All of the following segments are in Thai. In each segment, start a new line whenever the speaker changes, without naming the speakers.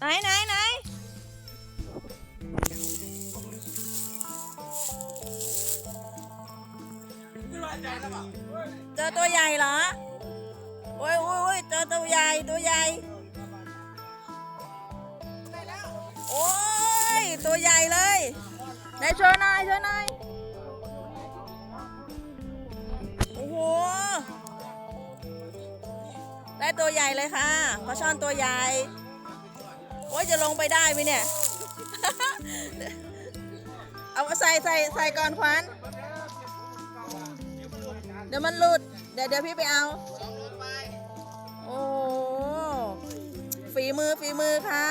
ไหนไหนไหนเจอตัวใหญ่เหรอ โอ้ยโอ้ยโอ้ยเจอตัวใหญ่ ตัวใหญ่ โอ้ย ตัวใหญ่เลยไหนโชว์หน่อยโชว์หน่อยโอ้โห ได้ตัวใหญ่เลยค่ะปลาช่อนตัวใหญ่ โอ้ยจะลงไปได้ไหมเนี่ย เอาใส่ใส่ใส่ก่อนควันเดี๋ยวมันหลุด เดี๋ยวเดี๋ยวพี่ไปเอา โอ้ฝีมือฝีมือค่ะ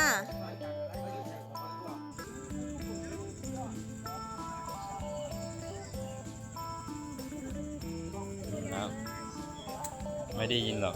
ไม่ได้ยินหรอก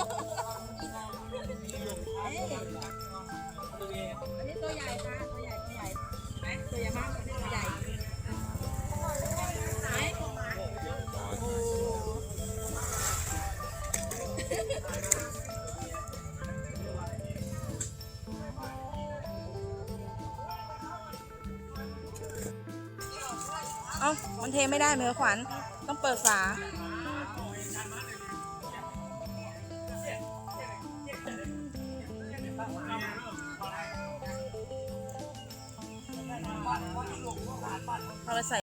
เอ้า
มันเทไม่ได้เหมือขวัญต้องเปิดฝา